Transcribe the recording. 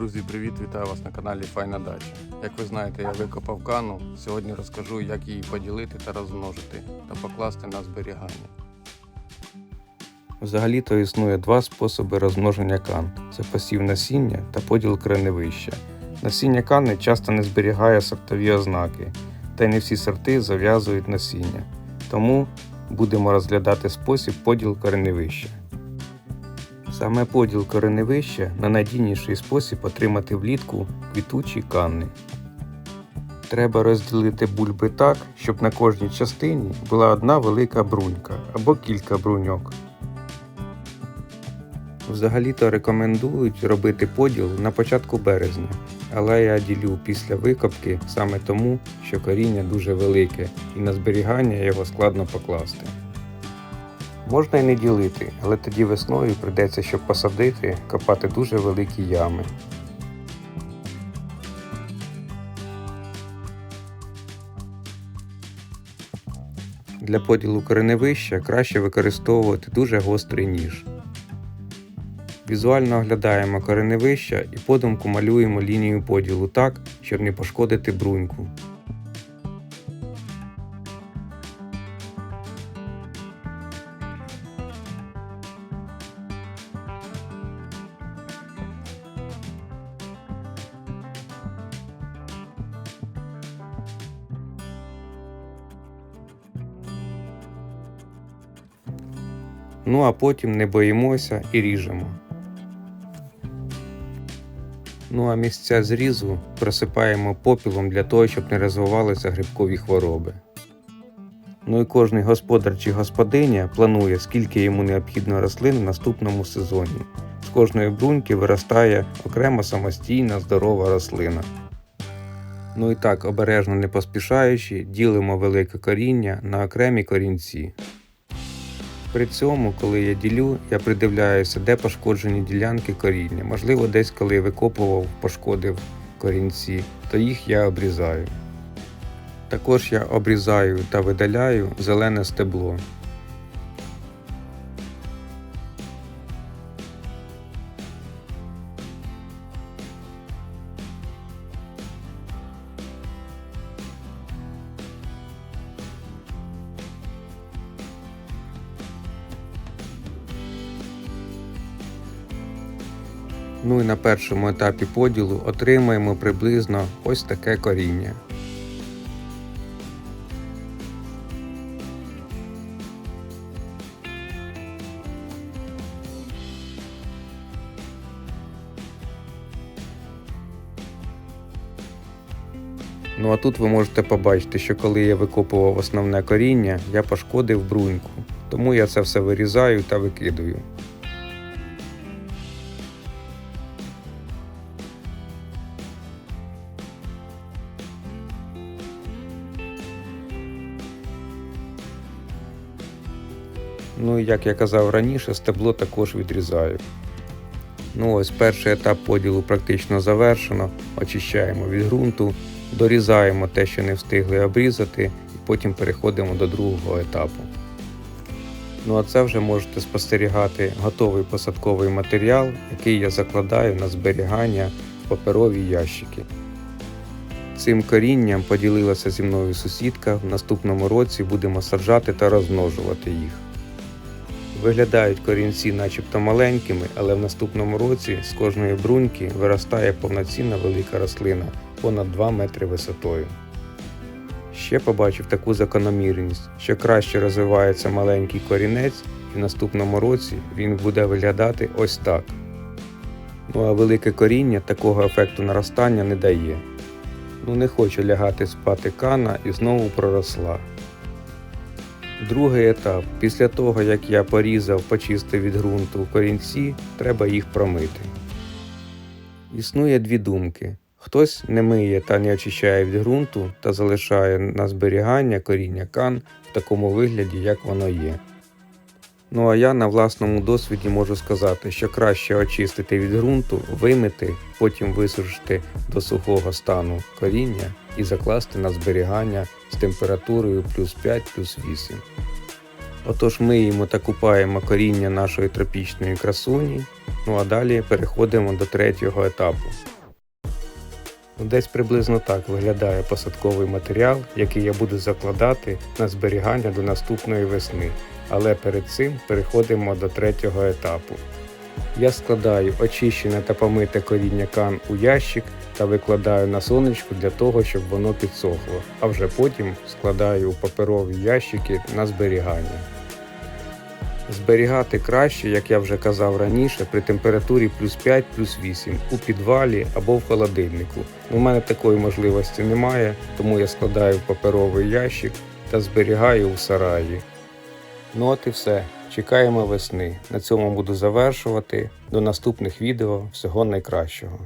Друзі, привіт! Вітаю вас на каналі Файна Дача. Як ви знаєте, я викопав кану. Сьогодні розкажу, як її поділити та розмножити та покласти на зберігання. Взагалі-то існує два способи розмноження кан: це посів насіння та поділ кореневища. Насіння кани часто не зберігає сортові ознаки, та й не всі сорти зав'язують насіння. Тому будемо розглядати спосіб поділ кореневища. Саме поділ кореневища на найдійніший спосіб отримати влітку квітучі канни. Треба розділити бульби так, щоб на кожній частині була одна велика брунька або кілька бруньок. Взагалі-то рекомендують робити поділ на початку березня, але я ділю після викопки саме тому, що коріння дуже велике і на зберігання його складно покласти. Можна і не ділити, але тоді весною прийдеться, щоб посадити, копати дуже великі ями. Для поділу кореневища краще використовувати дуже гострий ніж. Візуально оглядаємо кореневища і подумку малюємо лінію поділу так, щоб не пошкодити бруньку. Ну а потім не боїмося і ріжемо. Ну а місця зрізу просипаємо попілом для того, щоб не розвивалися грибкові хвороби. Ну і кожний господар чи господиня планує, скільки йому необхідно рослин в наступному сезоні. З кожної бруньки виростає окремо самостійна здорова рослина. Ну і так, обережно не поспішаючи, ділимо велике коріння на окремі корінці. При цьому, коли я ділю, я придивляюся, де пошкоджені ділянки коріння. Можливо, десь коли викопував, пошкодив корінці, то їх я обрізаю. Також я обрізаю та видаляю зелене стебло. Ну і на першому етапі поділу отримаємо приблизно ось таке коріння. Ну а тут ви можете побачити, що коли я викопував основне коріння, я пошкодив бруньку, тому я це все вирізаю та викидаю. Ну і як я казав раніше, стебло також відрізаю. Ну ось перший етап поділу практично завершено. Очищаємо від ґрунту, дорізаємо те, що не встигли обрізати, і потім переходимо до другого етапу. Ну а це вже можете спостерігати готовий посадковий матеріал, який я закладаю на зберігання в паперові ящики. Цим корінням поділилася зі мною сусідка. В наступному році будемо саджати та розмножувати їх. Виглядають корінці начебто маленькими, але в наступному році з кожної бруньки виростає повноцінна велика рослина понад 2 метри висотою. Ще побачив таку закономірність, що краще розвивається маленький корінець, і в наступному році він буде виглядати ось так. Ну а велике коріння такого ефекту наростання не дає. Ну не хочу лягати спати кана і знову проросла. Другий етап. Після того, як я порізав, почистив від ґрунту корінці, треба їх промити. Існує дві думки. Хтось не миє та не очищає від ґрунту та залишає на зберігання коріння кан в такому вигляді, як воно є. Ну а я на власному досвіді можу сказати, що краще очистити від ґрунту, вимити, потім висушити до сухого стану коріння і закласти на зберігання з температурою плюс 5 плюс 8. Отож миємо та купаємо коріння нашої тропічної красуні, ну а далі переходимо до третього етапу. Ну, Десь приблизно так виглядає посадковий матеріал, який я буду закладати на зберігання до наступної весни. Але перед цим переходимо до третього етапу. Я складаю очищене та помите коріння кан у ящик та викладаю на сонечку для того, щоб воно підсохло, а вже потім складаю у паперові ящики на зберігання. Зберігати краще, як я вже казав раніше, при температурі плюс 5 плюс 8 у підвалі або в холодильнику. У мене такої можливості немає, тому я складаю в паперовий ящик та зберігаю у сараї. Ну от і все. Чекаємо весни. На цьому буду завершувати. До наступних відео. Всього найкращого.